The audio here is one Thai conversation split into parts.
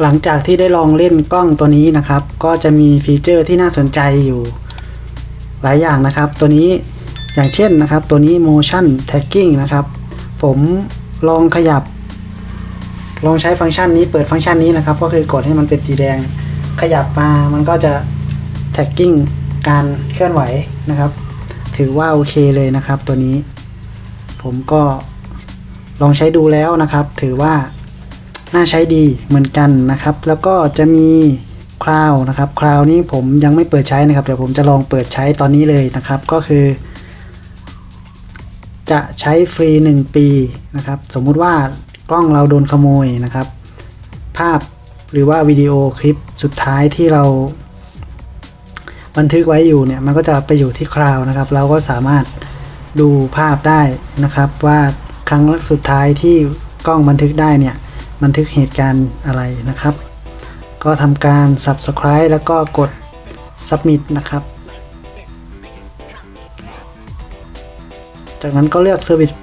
หลังจากที่ได้ลองเล่นกล้องตัวนี้นะครับ ก็จะมีฟีเจอร์ที่น่าสนใจอยู่หลายอย่างนะครับ ตัวนี้อย่างเช่นนะครับ ตัวนี้ motion tagging นะครับ ผมลองขยับ ลองใช้ฟังก์ชันนี้เปิดฟังก์ชันนี้นะครับ ก็คือกดให้มันเป็นสีแดง ขยับมามันก็จะ tagging การเคลื่อนไหวนะครับ ถือว่าโอเคเลยนะครับ ตัวนี้ ผมก็ลองใช้ดูแล้วนะครับ ถือว่า น่าใช้ดีเหมือนกันนะครับ แล้วก็จะมีคราวนะครับคราวนี้ผมยังไม่เปิดใช้นะครับเดี๋ยวผมจะลองเปิดใช้ตอนนี้เลยนะครับ ก็คือ จะใช้ฟรี 1 ปีนะครับ สมมุติว่ากล้องเราโดนขโมยนะครับ ภาพหรือว่าวิดีโอคลิปสุดท้ายที่เรา บันทึกไว้อยู่เนี่ยมันก็จะไปอยู่ที่คลาวนะครับ เราก็สามารถดูภาพได้นะครับ ว่าครั้งสุดท้ายที่กล้องบันทึกได้เนี่ย บันทึกเหตุการณ์อะไรนะครับ ก็ทำการ subscribe แล้วก็กด submit นะครับ จากนั้นก็เลือก Service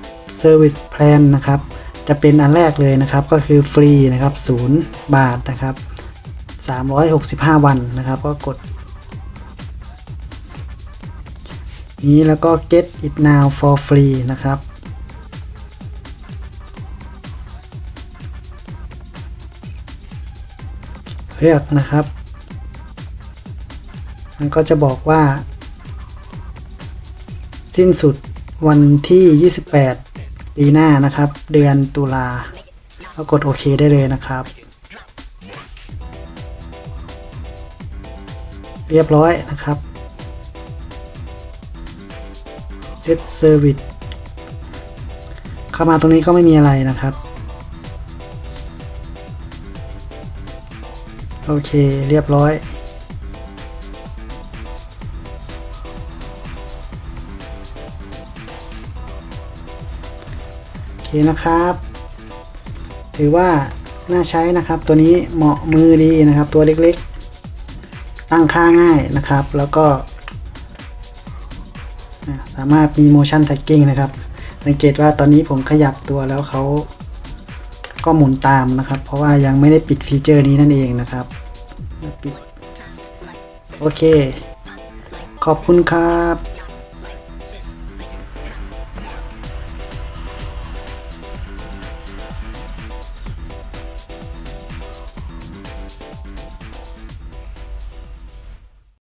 Service Plan นะครับ จะเป็นอันแรกเลยนะครับ ก็คือฟรีนะครับ 0 บาทนะครับ 365 วันนะครับ ก็กด นี้แล้วก็ get it now for free นะครับ เลือกนะครับ มันก็จะบอกว่า สิ้นสุดวันที่ 28 ปีหน้านะครับ เดือนตุลาก็กดโอเคได้เลยนะครับ เรียบร้อยนะครับ Set Service เข้ามาตรงนี้ก็ไม่มีอะไรนะครับ โอเคเรียบร้อย โอเคนะครับ ถือว่าน่าใช้นะครับตัวนี้เหมาะมือดีนะครับ ตัวเล็กๆ ตั้งค่าง่ายนะครับ แล้วก็ สามารถมี motion tracking นะครับ สังเกตว่าตอนนี้ผมขยับตัวแล้วเขาก็หมุนตามนะครับ เพราะว่ายังไม่ได้ปิดฟีเจอร์นี้นั่นเองนะครับ ปิดโอเค ขอบคุณครับ